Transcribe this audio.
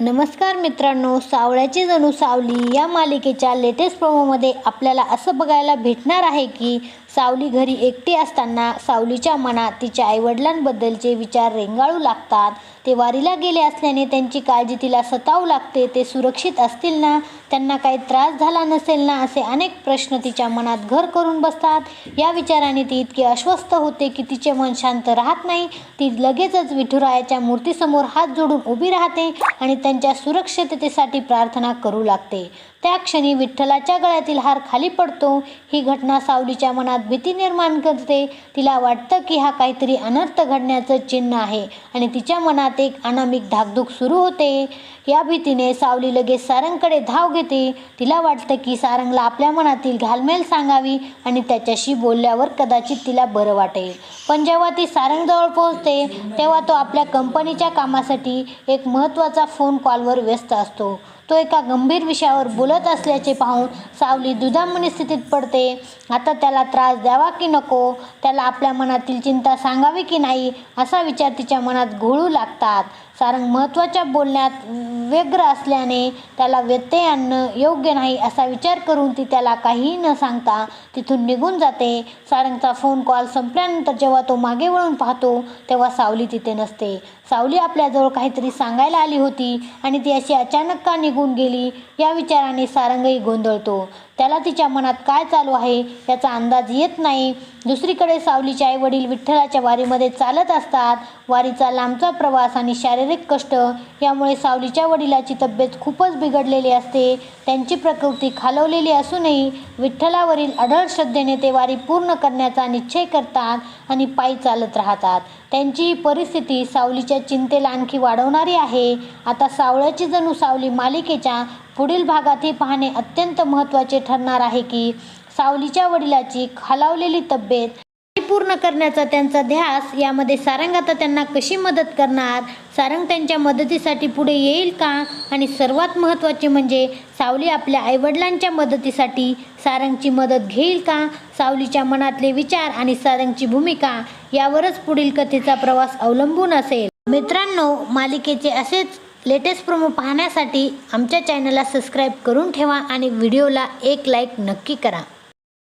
नमस्कार मित्रांनो सावळ्याची जणू सावली या मालिकेच्या लेटेस्ट प्रोमोमध्ये आपल्याला असं बघायला भेटणार आहे की सावली घरी एकटी असताना सावलीच्या मनात तिच्या आईवडिलांबद्दलचे विचार रेंगाळू लागतात. ते वारीला गेले असल्याने त्यांची काळजी तिला सतावू लागते. ते सुरक्षित असतील ना? त्यांना काही त्रास झाला नसेल ना? असे अनेक प्रश्न तिच्या मनात घर करून बसतात. या विचाराने ती इतकी अस्वस्थ होते की तिचे मन शांत राहत नाही. ती लगेचच विठुरायाच्या मूर्तीसमोर हात जोडून उभी राहते आणि त्यांच्या सुरक्षिततेसाठी प्रार्थना करू लागते. त्या क्षणी विठ्ठलाच्या गळ्यातील हार खाली पडतो. ही घटना सावलीच्या मनात भीती निर्माण करते. तिला वाटतं की हा काहीतरी अनर्थ घडण्याचं चिन्ह आहे आणि तिच्या मनात एक अनामिक धाकधूक सुरू होते. या भीतीने सावली लगेच सारंगकडे धाव घेते. तिला वाटतं की सारंगला आपल्या मनातील घालमेल सांगावी आणि त्याच्याशी बोलल्यावर कदाचित तिला बरं वाटेल. पण जेव्हा ती सारंगजवळ पोहोचते तेव्हा तो आपल्या कंपनीच्या कामासाठी एक महत्त्वाचा फोन कॉलवर व्यस्त असतो. तो एका गंभीर विषयावर बोलत असल्याचे पाहून सावली दुधामणी स्थितीत पडते. आता त्याला त्रास द्यावा की नको? त्याला आपल्या मनातील चिंता सांगावी की नाही? असा विचार तिच्या मनात घोळू लागतात. सारंग महत्त्वाच्या बोलण्यात व्यग्र असल्याने त्याला व्यत्यय आणणं योग्य नाही असा विचार करून ती त्याला काहीही न सांगता तिथून निघून जाते. सारंगचा फोन कॉल संपल्यानंतर जेव्हा तो मागे वळून पाहतो तेव्हा सावली तिथे नसते. सावली आपल्याजवळ काहीतरी सांगायला आली होती आणि ती अशी अचानक का निघून गेली या विचाराने सारंगही गोंधळतो. त्याला तिच्या मनात काय चालू आहे याचा अंदाज येत नाही. दुसरीकडे सावलीचे आई वडील विठ्ठलाच्या वारीमध्ये चालत असतात. वारीचा लांबचा प्रवास आणि शारीरिक कष्ट यामुळे सावलीच्या वडिलाची तब्येत खूपच बिघडलेली असते. त्यांची प्रकृती खालवलेली असूनही विठ्ठलावरील अढळ श्रद्धेने ते वारी पूर्ण करण्याचा निश्चय करतात आणि पायी चालत राहतात. त्यांची ही परिस्थिती सावलीच्या चिंतेला आणखी वाढवणारी आहे. आता सावळ्याची जणू सावली मालिकेच्या पुढील भागातही पाहणे अत्यंत महत्त्वाचे ठरणार आहे की सावलीच्या वडिलाची खालावलेली तब्येत पूर्ण करण्याचा त्यांचा ध्यास यामध्ये सारंग आता त्यांना कशी मदत करणार? सारंग त्यांच्या मदतीसाठी पुढे येईल का? आणि सर्वात महत्त्वाचे म्हणजे सावली आपल्या आईवडिलांच्या मदतीसाठी सारंगची मदत घेईल का? सावलीच्या मनातले विचार आणि सारंगची भूमिका यावरच पुढील कथेचा प्रवास अवलंबून असेल. मित्रांनो मालिकेचे असेच लेटेस्ट प्रोमो पाहण्यासाठी आमच्या चॅनलला सबस्क्राईब करून ठेवा आणि व्हिडिओला एक लाईक नक्की करा.